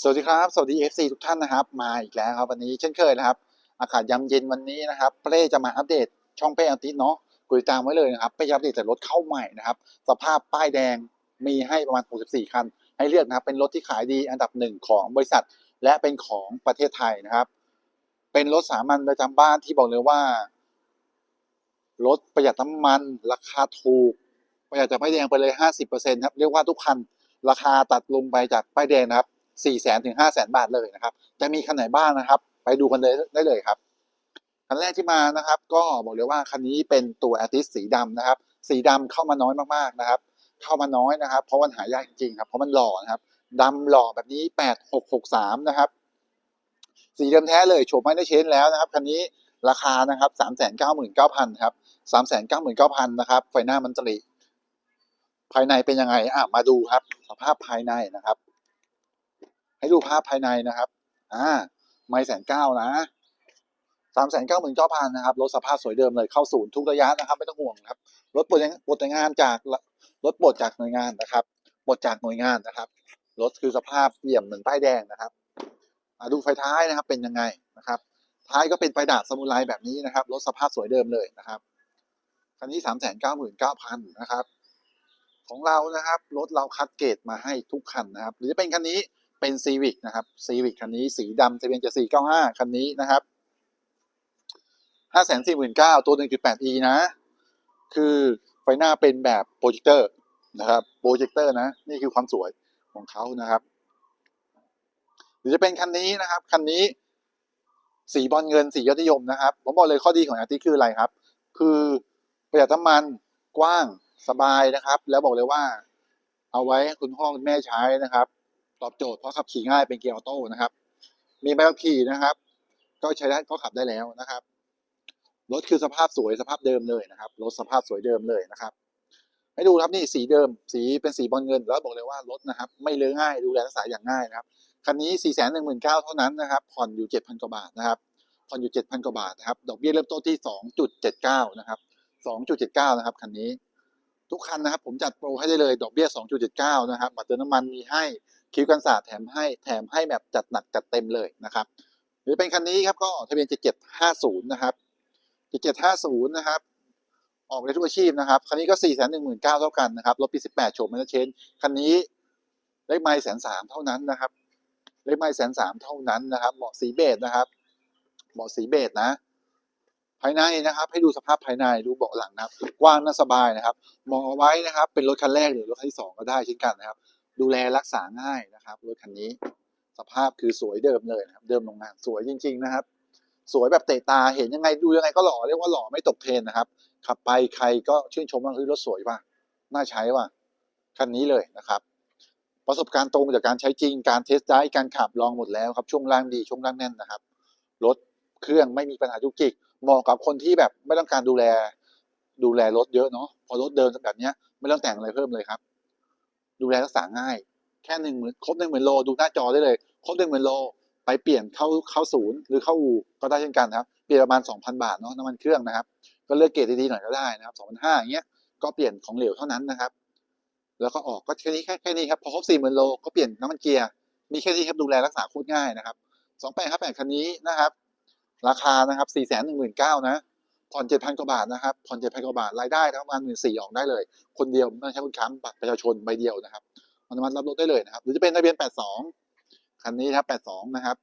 สวัสดีครับ สวัสดี FC ทุกท่านนะครับ มาอีกแล้วครับวันนี้เช่นเคยนะครับ อากาศยามเย็นวันนี้นะครับเป้จะมาอัปเดตช่องเป้อาทิตย์เนาะกดติดตามไว้เลยนะครับเป้จะอัปเดตแต่รถเข้าใหม่นะครับ สภาพป้ายแดงมีให้ประมาณ 64 คัน ให้เลือกนะครับ เป็นรถที่ขายดีอันดับหนึ่งของบริษัท และเป็นของประเทศไทยนะครับ เป็นรถสามัญประจำบ้านที่บอกเลยว่ารถประหยัดน้ำมัน ราคาถูก ประหยัดจากป้ายแดงไปเลย 50%ครับเรียกว่าทุกคันราคาตัดลงไปจากป้ายแดงนะครับ 4 0 0 0 0ถึง5 0 0 0 0บาทเลยนะครับจะมีคันไหนบ้างนะครับ ไปดูกันเลยได้เลยครับ คันแรกที่มานะครับ ก็บอกเลยว่าคันนี้เป็นตัวแอติสสีดำนะครับ สีดำเข้ามาน้อยมากๆนะครับ เข้ามาน้อยนะครับ เพราะมันหายากจริงๆครับเพราะมันหล่อนะครับดำหล่อแบบนี้8663นะครับ สีเดิมแท้เลยโฉมไม่ได้เชนแล้วนะครับคันนี้ราคานะครับ399,000ครับ399,000นะครับไฟหน้ามันตรีภายในเป็นยังไงอะมาดูครับ สภาพภายในนะครับ ให้ดูภาพภายในนะครับ อ่า ไม่แสนเก้านะสามแสนเก้าหมื่นเก้าพันนะครับ รถสภาพสวยเดิมเลยเข้าศูนย์ทุกระยะนะครับ ไม่ต้องห่วงครับ รถปลดปลดงานจากรถปลดจากหน่วยงานนะครับปลดจากหน่วยงานนะครับ รถคือสภาพเปี่ยมเหมือนป้ายแดงนะครับอ่าดูไฟท้ายนะครับเป็นยังไงนะครับ ท้ายก็เป็นไฟดาบสมุไรแบบนี้นะครับ รถสภาพสวยเดิมเลยนะครับคันนี้สามแสนเก้าหมื่นเก้าพันนะครับ ของเรานะครับ รถเราคัดเกรดมาให้ทุกคันนะครับ หรือจะเป็นคันนี้ เป็นซีวิกนะครับซีวิกคันนี้สีดำทะเบียนจะสี่เก้าห้าคันนี้นะครับห้าแสนสี่หมื่นเก้าตัวหนึ่งจุดแปด e นะ คือไฟหน้าเป็นแบบโปรเจคเตอร์นะครับโปรเจคเตอร์นะ นี่คือความสวยของเขานะครับ หรือจะเป็นคันนี้นะครับ คันนี้สีบอลเงินสียอดนิยมนะครับ ผมบอกเลยข้อดีของอาร์ติคืออะไรครับ คือประหยัดน้ำมันกว้างสบายนะครับ แล้วบอกเลยว่า เอาไว้คุณพ่อคุณแม่ใช้นะครับ ตอบโจทย์เพราะขับขี่ง่ายเป็นเกียร์ออโต้นะครับ มีใบขับขี่นะครับ ก็ใช้ได้ก็ขับได้แล้วนะครับรถคือสภาพสวยสภาพเดิมเลยนะครับรถสภาพสวยเดิมเลยนะครับให้ดูครับนี่สีเดิม สีเป็นสีบอลเงิน แล้วบอกเลยว่ารถนะครับ ไม่เลอะง่ายดูแลรักษาอย่างง่ายนะครับคันนี้ 4 1 9 0 0 0เท่านั้นนะครับผ่อนอยู่ 7,000 กว่าบาทนะครับผ่อนอยู่ 7,000 กว่าบาทนะครับดอกเบี้ยเริ่มต้นที่ 2.79 นะครับ 2.79 นะครับคันนี้ ทุกคันนะครับ ผมจัดโปรให้ได้เลยดอกเบี้ย 2.79 นะครับบัตรเติมน้ำมันมีให้ คิวกันศาสตร์แถมให้แถมให้แบบจัดหนักจัดเต็มเลยนะครับ หรือเป็นคันนี้ครับก็ทะเบียน7750นะครับ7750นะครับออกได้ทุกอาชีพนะครับ คันนี้ก็ 4 1 9 0 0 0เท่ากันนะครับรถปี 18โฉมมันเชน คันนี้เลขไมล์แสนสามเท่านั้นนะครับ เลขไมล์แสนสามเท่านั้นนะครับเหมาะสีเบจนะครับเหมาะสีเบจนะ ภายในนะครับ ให้ดูสภาพภายในดูเบาะหลังนะครับ กว้างน่าสบายนะครับ มองเอาไว้นะครับ เป็นรถคันแรกหรือรถคันที่สองก็ได้เช่นกันนะครับ ดูแลรักษาง่ายนะครับรถคันนี้ สภาพคือสวยเดิมเลยนะครับ เดิมโรงงานสวยจริง ๆ นะครับ สวยแบบเตะตาเห็นยังไงดูยังไงก็หล่อเรียกว่าหล่อไม่ตกเทรนนะครับ ขับไปใครก็ชื่นชมว่าเฮ้ยรถสวยว่ะน่าใช้ว่ะคันนี้เลยนะครับ ประสบการณ์ตรงจากการใช้จริงการเทสต์ไดรฟ์การขับลองหมดแล้วครับช่วงล่างดีช่วงล่างแน่นนะครับรถเครื่องไม่มีปัญหาจุกจิกเหมาะกับคนที่แบบไม่ต้องการดูแล ดูแลรถเยอะเนาะพอรถเดินแบบเนี้ยไม่ต้องแต่งอะไรเพิ่มเลยครับ ดูแลรักษาง่าย แค่หนึ่งหมื่นครบหนึ่งหมื่นโลดูหน้าจอได้เลย ครบหนึ่งหมื่นโลไปเปลี่ยนเข้าเข้าศูนย์หรือเข้าอู่ก็ได้เช่นกันครับ เปลี่ยนประมาณสองพันบาทเนาะน้ำมันเครื่องนะครับ ก็เลือกเกรดดีๆหน่อยก็ได้นะครับสองพันห้าอย่างเงี้ยก็เปลี่ยนของเหลวเท่านั้นนะครับ แล้วก็ออกก็แค่นี้แค่แค่นี้ครับพอครบสี่หมื่นโลก็เปลี่ยนน้ำมันเกียร์มีแค่นี้ครับดูแลรักษาโคตรง่ายนะครับสองแปดห้าแปดคันนี้นะครับ ราคานะครับสี่แสนหนึ่งหมื่นเก้านะ ผ่อนเจ็ดพันกว่าบาทนะครับผ่อนเจ็ดพันกว่าบาทรายได้ประมาณหมื่นสี่ออกได้เลย คนเดียวไม่ต้องใช้คนค้ำบัตรประชาชนใบเดียวนะครับอนุมัติรับรถได้เลยนะครับ หรือจะเป็นทะเบียนแปดสองคันนี้ครับแปดสองนะครับ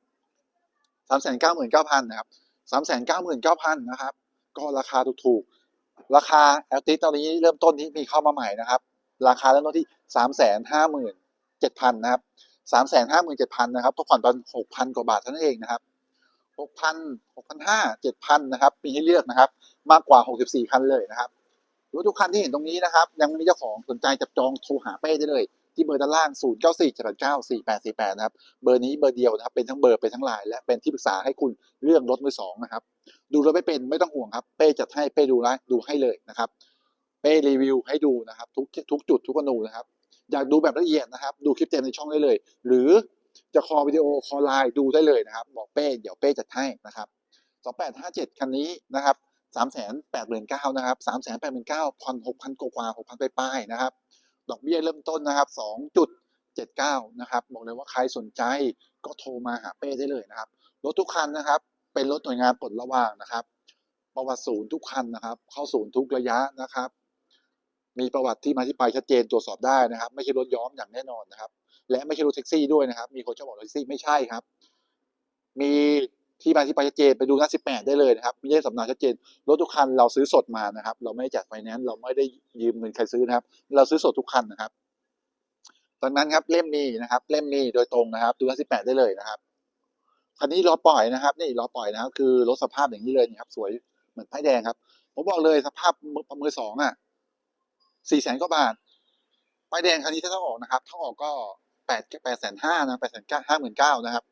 สามแสนเก้าหมื่นเก้าพันนะครับสามแสนเก้าหมื่นเก้าพันนะครับ ก็ราคาถูกๆราคาแอลติตอนนี้เริ่มต้นที่มีเข้ามาใหม่นะครับ ราคาเริ่มต้นที่สามแสนห้าหมื่นเจ็ดพันนะครับสามแสนห้าหมื่นเจ็ดพันนะครับก็ผ่อนตอนหกพันกว่าบาทเท่านั้นเองนะครับ หกพันหกพันห้าเจ็ดพันนะครับมีให้เลือกนะครับ มากกว่าหกสิบสี่คันเลยนะครับรถทุกคันที่เห็นตรงนี้นะครับ ยังไม่มีเจ้าของสนใจจับจองโทรหาเป้ได้เลย ที่เบอร์ด้านล่าง 0 9 4 7 9 4 8 4 8 นะครับ เบอร์นี้เบอร์เดียวนะครับ เป็นทั้งเบอร์ เป็นทั้งไลน์และเป็นที่ปรึกษาให้คุณเรื่องรถมือสองนะครับ ดูรถไม่เป็นไม่ต้องห่วงครับ เป้จัดให้เป้ดูไลฟ์ดูให้เลยนะครับ เป้รีวิวให้ดูนะครับ ทุกทุกจุดทุกอนูนะครับ อยากดูแบบละเอียดนะครับ ดูคลิปเต็มในช่องได้เลย หรือ จะคอวิดีโอคอลไลน์ดูได้เลยนะครับ บอกเป้เดี๋ยวเป้จัดให้นะครับสองแปดห้าเจ็ดคันนี้นะครับสามแสนแปดหมื่นเก้านะครับสามแสนแปดหมื่นเก้าผ่อนหกพันกว่าหกพันไปลายนะครับ ดอกเบี้ยเริ่มต้นนะครับสองจุด79 นะครับ บอกเลยว่าใครสนใจก็โทรมาหาเป้ได้เลยนะครับ รถทุกคันนะครับ เป็นรถหน่วยงานปลดระวางนะครับ ประวัติศูนย์ทุกคันนะครับ เข้าศูนย์ทุกระยะนะครับ มีประวัติที่มาที่ไปชัดเจนตรวจสอบได้นะครับ ไม่ใช่รถย้อมอย่างแน่นอนนะครับ และไม่ใช่รถแท็กซี่ด้วยนะครับ มีคนชอบบอกรถแท็กซี่ไม่ใช่ครับ มีที่มาที่ไปชัดเจนไปดูหน้า18ได้เลยนะครับไม่ใช่สำเนาชัดเจนรถทุกคันเราซื้อสดมานะครับ เราไม่ได้จัดไฟแนนซ์เราไม่ได้ยืมเงินใครซื้อนะครับ เราซื้อสดทุกคันนะครับดังนั้นครับเล่มมีนะครับ เล่มมีโดยตรงนะครับ ดูหน้า18ได้เลยนะครับคันนี้รอปล่อยนะครับ นี่รอปล่อยนะครับ คือรถสภาพอย่างนี้เลยนี่ครับ สวยเหมือนป้ายแดงครับ ผมบอกเลยสภาพมือมือสองอะ สี่แสนกว่าบาทป้ายแดงคันนี้ถ้าต้องออกนะครับถ้าออกก็แปดแปดแสนห้านะแปดแสนเก้าห้าหมื่นเก้านะครับ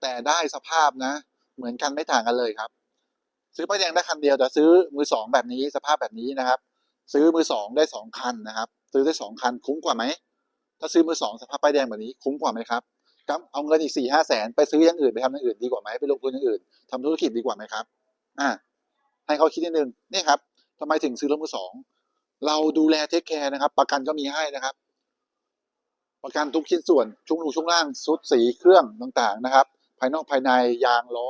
แต่ได้สภาพนะ เหมือนกันไม่ต่างกันเลยครับ ซื้อป้ายแดงได้คันเดียวแต่ซื้อมือสองแบบนี้สภาพแบบนี้นะครับ ซื้อมือสองได้สองคันนะครับ ซื้อได้สองคันคุ้มกว่าไหมถ้าซื้อมือสองสภาพป้ายแดงแบบนี้คุ้มกว่าไหมครับครับเอาเงินอีกสี่ห้าแสนไปซื้ออย่างอื่นไปทำอย่างอื่นดีกว่าไหมไปลงทุนอย่างอื่นทำธุรกิจดีกว่าไหมครับ อ่าให้เขาคิดนิดนึงนี่ครับทำไมถึงซื้อรถมือสอง เราดูแลเทคแคร์นะครับ ประกันก็มีให้นะครับ ประกันทุกชิ้นส่วนช่วงรูช่วงล่างชุดสีเครื่องต่างๆนะครับ ภายนอกภายในยางล้อ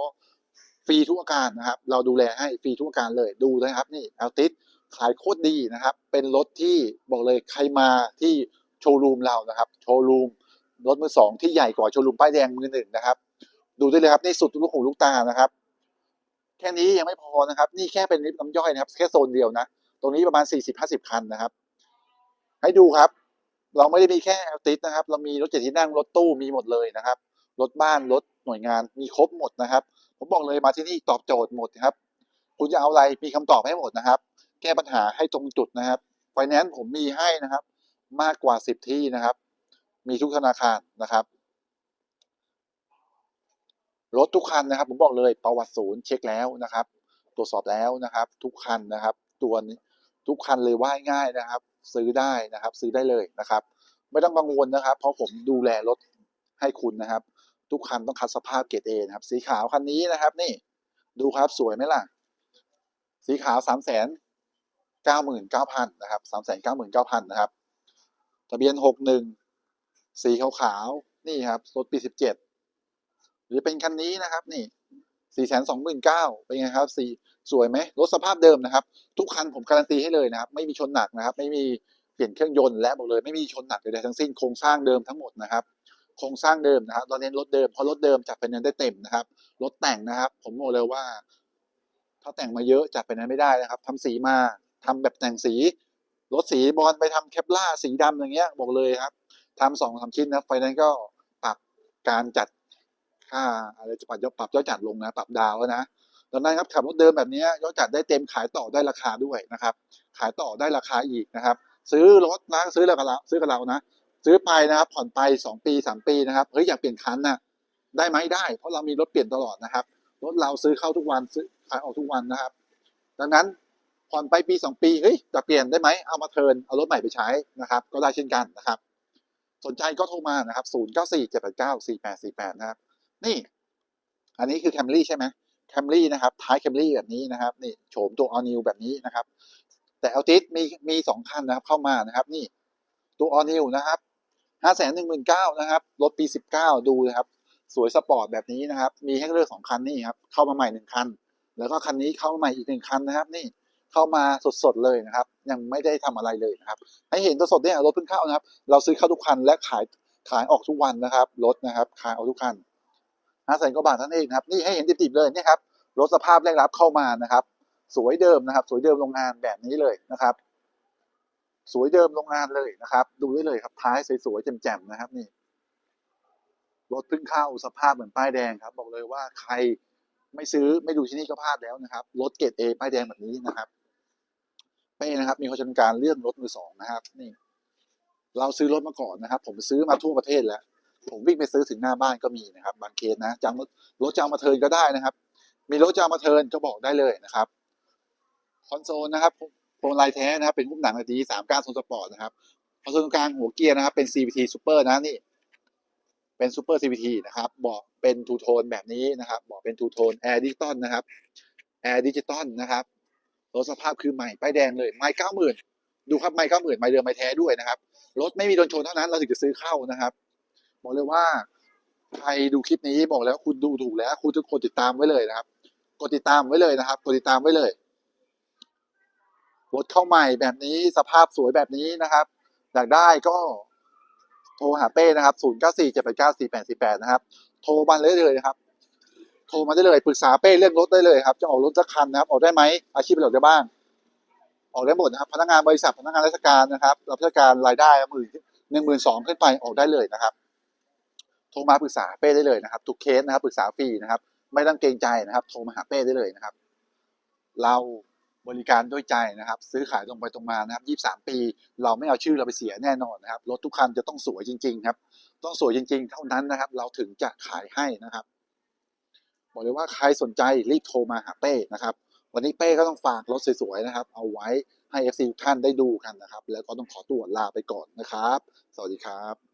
ฟรีทุกอาการนะครับ เราดูแลให้ฟรีทุกอาการเลยดูนะครับ นี่แอลติสขายโคตรดีนะครับ เป็นรถที่บอกเลยใครมาที่โชว์รูมเรานะครับ โชว์รูมรถมือสองที่ใหญ่กว่าโชว์รูมป้ายแดงมือหนึ่งนะครับ ดูได้เลยครับนี่สุดลูกหูลูกตานะครับ แค่นี้ยังไม่พอนะครับ นี่แค่เป็นลิฟต์น้ำย่อยนะครับ แค่โซนเดียวนะ ตรงนี้ประมาณ 40-50 คันนะครับ ให้ดูครับ เราไม่ได้มีแค่แอลติสนะครับ เรามีรถเจ็ดที่นั่งรถตู้มีหมดเลยนะครับ รถบ้านรถหน่วยงานมีครบหมดนะครับ ผมบอกเลยมาที่นี่ตอบโจทย์หมดครับ คุณจะเอาอะไรมีคำตอบให้หมดนะครับ แก้ปัญหาให้ตรงจุดนะครับไฟแนนซ์ผมมีให้นะครับ มากกว่า 10 ที่นะครับ มีทุกธนาคารนะครับรถทุกคันนะครับ ผมบอกเลยประวัติศูนย์เช็คแล้วนะครับ ตรวจสอบแล้วนะครับ ทุกคันนะครับ ตัวนี้ ทุกคันเลยว่าง่ายนะครับ ซื้อได้นะครับ ซื้อได้เลยนะครับ ไม่ต้องกังวลนะครับ เพราะผมดูแลรถให้คุณนะครับ ทุกคันต้องคัดสภาพเกรดเอนะครับ สีขาวคันนี้นะครับ นี่ดูครับสวยไหมล่ะ สีขาวสามแสนเก้าหมื่นเก้าพันนะครับสามแสนเก้าหมื่นเก้าพันนะครับ ทะเบียนหกหนึ่งสีขาวๆนี่ครับรถปีสิบเจ็ดหรือเป็นคันนี้นะครับ นี่สี่แสนสองหมื่นเก้าเป็นไงครับสี สวยไหมรถสภาพเดิมนะครับ ทุกคันผมการันตีให้เลยนะครับ ไม่มีชนหนักนะครับ ไม่มีเปลี่ยนเครื่องยนต์และบอกเลยไม่มีชนหนักใดๆทั้งสิ้นโครงสร้างเดิมทั้งหมดนะครับโครงสร้างเดิมนะครับเราเน้นรถเดิมเพราะรถเดิมจัดไฟแนนซ์ได้เต็มนะครับรถแต่งนะครับ ผมบอกเลยว่า ถ้าแต่งมาเยอะจัดไฟแนนซ์ไม่ได้นะครับทำสีมาทำแบบแต่งสีรถสีบอลไปทำแคปล่าสีดำอย่างเงี้ยบอกเลยครับทำสองสามชิ้นนะไฟนนซ์ก็ปรับการจัดค่าอะไรจะปรับยอดปรับยอดจัดลงนะ ปรับดาวแล้วนะ ดังนั้นครับขับรถเดิมแบบนี้ยยอดจัดได้เต็มขายต่อได้ราคาด้วยนะครับ ขายต่อได้ราคาอีกนะครับ ซื้อรถนะซื้อแล้วกับเราซื้อกับเรานะ ซื้อไปนะครับ ผ่อนไปสองปีสามปีนะครับเฮ้ยอยากเปลี่ยนคันนะได้ไหมได้ เพราะเรามีรถเปลี่ยนตลอดนะครับรถเราซื้อเข้าทุกวันซื้อขายออกทุกวันนะครับ ดังนั้นผ่อนไปปีสองปีเฮ้ยจะเปลี่ยนได้ไหมเอามาเทินเอารถใหม่ไปใช้นะครับ ก็ได้เช่นกันนะครับ สนใจก็โทรมานะครับศูนย์เก้าสี่เจ็ดแปดเก้าสี่แปดสี่แปดนะครับ นี่ อันนี้คือแคมรี่ใช่ไหม แคมรี่นะครับท้ายแคมรี่แบบนี้นะครับนี่โฉมตัวออนิวแบบนี้นะครับ แต่เอาติสมีมีสองคันนะครับเข้ามานะครับนี่ตัวออนิวนะครับห้าแสนหนึ่งหมื่นเก้านะครับรถปีสิบเก้าดูนะครับ สวยสปอร์ตแบบนี้นะครับ มีให้เลือกสองคันนี่ครับเข้ามาใหม่หนึ่งคัน แล้วก็คันนี้เข้ามาใหม่อีกหนึ่งคันนะครับ นี่เข้ามาสดๆเลยนะครับ ยังไม่ได้ทำอะไรเลยนะครับ ให้เห็นตัวสดเนี่ยรถเพิ่งเข้านะครับ เราซื้อเข้าทุกคันและขายขายออกทุกวันนะครับรถนะครับขายออกทุกคัน ห้าแสนกว่าบาทท่านเองนะครับนี่ให้เห็นติดๆเลยนี่ครับรถสภาพแรกรับเข้ามานะครับ สวยเดิมนะครับ สวยเดิมโรงงานแบบนี้เลยนะครับ สวยเดิมโรงงานเลยนะครับ ดูได้เลยครับท้ายสวยๆแจ่มๆนะครับนี่รถเพิ่งเข้าสภาพเหมือนป้ายแดงครับ บอกเลยว่าใครไม่ซื้อไม่ดูที่นี่ก็พลาดแล้วนะครับรถเกรดเอป้ายแดงแบบนี้นะครับเป้นะครับ มีความชำการเรื่องรถมือสองนะครับ นี่ เราซื้อรถมาก่อนนะครับ ผมซื้อมาทั่วประเทศแล้ว ผมวิ่งไปซื้อถึงหน้าบ้านก็มีนะครับ บางเคสนะจะเอารถรถจะเอามาเทินก็ได้นะครับ มีรถจะเอามาเทินก็บอกได้เลยนะครับคอนโซลนะครับพวงมาลัยแท้นะครับ เป็นหุ้มหนังดีสามก้านโซนสปอร์ตนะครับคอนโซลกลางหัวเกียร์นะครับเป็น CVT Super นะนี่ เป็น Super CVT นะครับเบาะเป็นทูโทนแบบนี้นะครับเบาะเป็นทูโทนแอร์ดิจิตอลนะครับแอร์ดิจิตอลนะครับรถสภาพคือใหม่ป้ายแดงเลย ไม่เก้าหมื่นดูครับไม่ก็เหมือนไม่เดิมไม่แท้ด้วยนะครับ รถไม่มีโดนชนเท่านั้นเราถึงจะซื้อเข้านะครับ บอกเลยว่าใครดูคลิปนี้บอกแล้วคุณดูถูกแล้ว คุณจะกดติดตามไว้เลยนะครับ กดติดตามไว้เลยนะครับ กดติดตามไว้เลยรถเข้าใหม่แบบนี้สภาพสวยแบบนี้นะครับ อยากได้ก็โทรหาเป้นะครับ 0 9 4 7 8 9 4 8 4 8 นะครับ โทรมาเลยเลยนะครับ โทรมาได้เลยปรึกษาเป้เรื่องรถได้เลยครับ จะออกรถสักคันนะครับ ออกได้ไหมอาชีพอะไรออกได้บ้าง ออกได้หมดนะครับ พนักงานบริษัท พนักงานราชการนะครับ รับราชการรายได้หมื่นหนึ่งหมื่นสองขึ้นไปออกได้เลยนะครับ โทรมาปรึกษาเป้ได้เลยนะครับ ทุกเคสนะครับปรึกษาฟรีนะครับ ไม่ต้องเกรงใจนะครับ โทรมาหาเป้ได้เลยนะครับ เราบริการด้วยใจนะครับ ซื้อขายตรงไปตรงมานะครับ 23 ปี เราไม่เอาชื่อเราไปเสียแน่นอนนะครับรถทุกคันจะต้องสวยจริง ๆ ครับ ต้องสวยจริง ๆ เท่านั้นนะครับ เราถึงจะขายให้นะครับบอกเลยว่าใครสนใจรีบโทรมาหาเป้นะครับวันนี้เป้ก็ต้องฝากรถสวยๆนะครับ เอาไว้ให้ FC ทุกท่านได้ดูกันนะครับ แล้วก็ต้องขอตัวลาไปก่อนนะครับ สวัสดีครับ